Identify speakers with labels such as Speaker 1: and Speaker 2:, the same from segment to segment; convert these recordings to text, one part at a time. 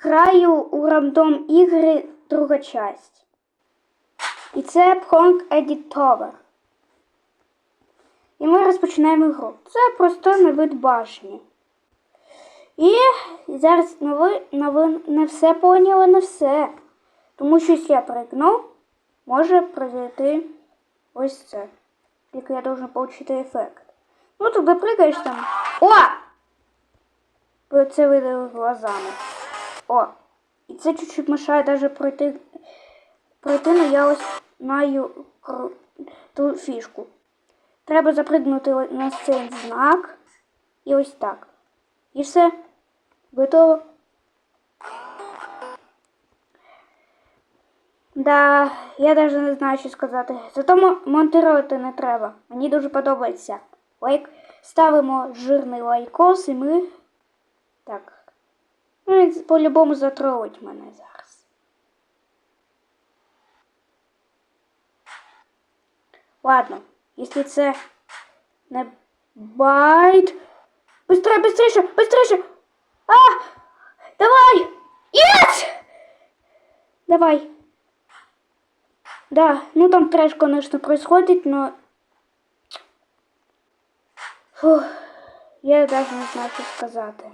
Speaker 1: граю у рандом ігри друга часть. І це Pronk Editor. І ми розпочинаємо гру. Це просто на вид башні. І зараз ну, ви, не все поняли, не все. Тому що якщо я пригну, може произойти ось це. Тільки я должен получити ефект. Ну, туди прыгаєш там. О! Це видали глазами. О! І це чуть-чуть мешає даже пройти, пройти, но я ось кру- ту фішку. Треба запригнути на цей знак. І ось так. І все. Готово. Да, я навіть не знаю, що сказати. Зато мо- монтувати не треба. Мені дуже подобається. Лайк. Ставимо жирний лайкос і ми. Так. Ну, він по-любому затролить мене зараз. Ладно, якщо це не байт. Быстрее, быстрее, быстрее! А! Давай! Yes! Давай. Да, ну там трэш, конечно, происходит, но... Фух, я даже не знаю, що сказати.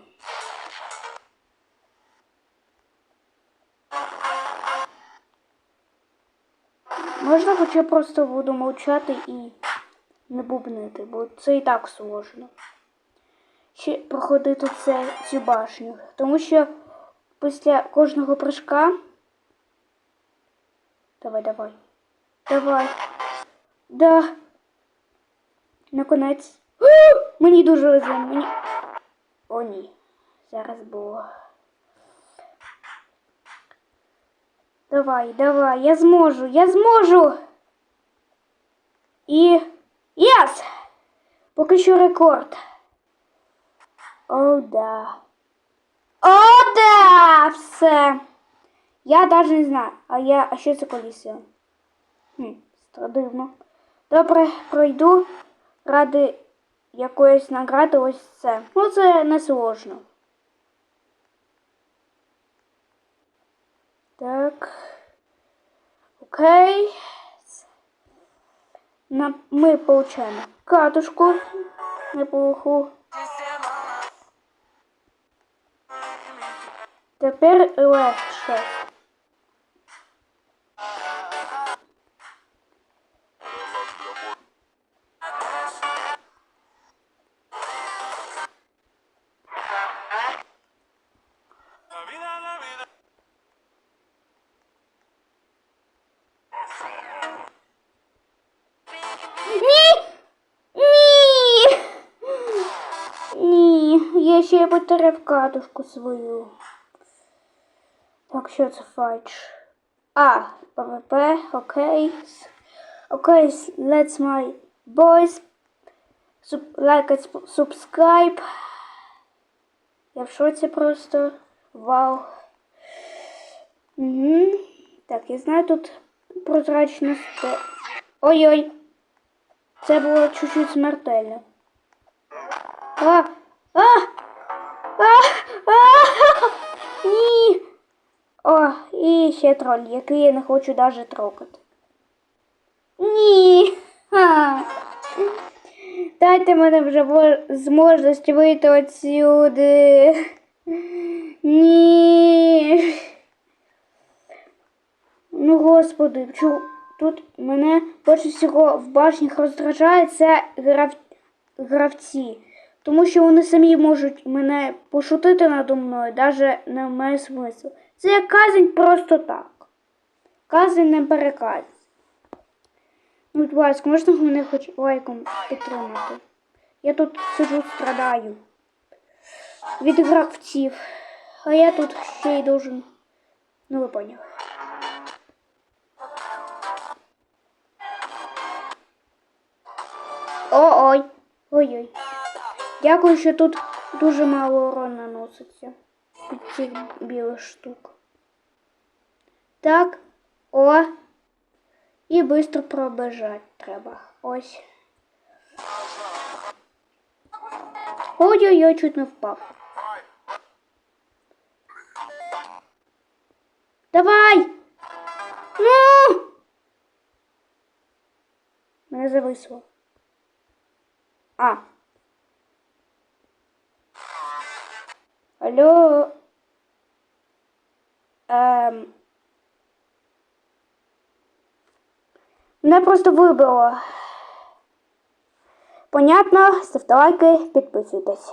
Speaker 1: Можна хоча просто буду мовчати і не бубнити, бо це і так сложно. Ще проходити це, цю башню. Тому що після кожного прыжка. Давай, давай. Давай. Да. Наконець. Мені дуже везе. Мені. О, ні. Зараз було. Давай, давай, я зможу, я зможу. І. Єс! Поки що рекорд. О, да. О, да! Все. Я даже не знаю. А я. А що це колісо? Хм, дивно. Добре, пройду ради якоїсь награди ось це. Ну, це не сложно. Так. Окей. На, ми получаємо катушку неплоху. Тепер легше. Я ще потеряв катушку свою. Так, що це файч? А, ПВП, окей. Окей, let's my boys. Sub, like and subscribe. Я в шоці просто. Вау. Угу. Так, я знаю тут прозрачно. сте- Ой-ой. Це було чуть-чуть смертельно. А! А! Ні! О, і ще троль, який я не хочу навіть трогати. Ні! Дайте мене вже во- з можливості вийти отсюди. Ні. Ну, господи, чу, тут мене більше всього в башнях роздражає грав... гравці. Тому що вони самі можуть мене пошутити надо мною, навіть не має смислу. Це як казань просто так. Казань не переказ. Ну, будь ласка, можна мене хоч лайком підтримати? Я тут сиджу, страдаю від гравців. А я тут ще й должен. Ну, ви поняли. О-ой. Ой-ой. Дякую, що тут дуже мало урон наноситься від цих білих штук. Так, о. І швидко пробежати треба. Ось. Ой-ой-ой, чуть не впав. Давай! Ну! Мене зависло. А. Алло. Ем. Мене просто вибило. Понятно, ставте лайки, підписуйтесь.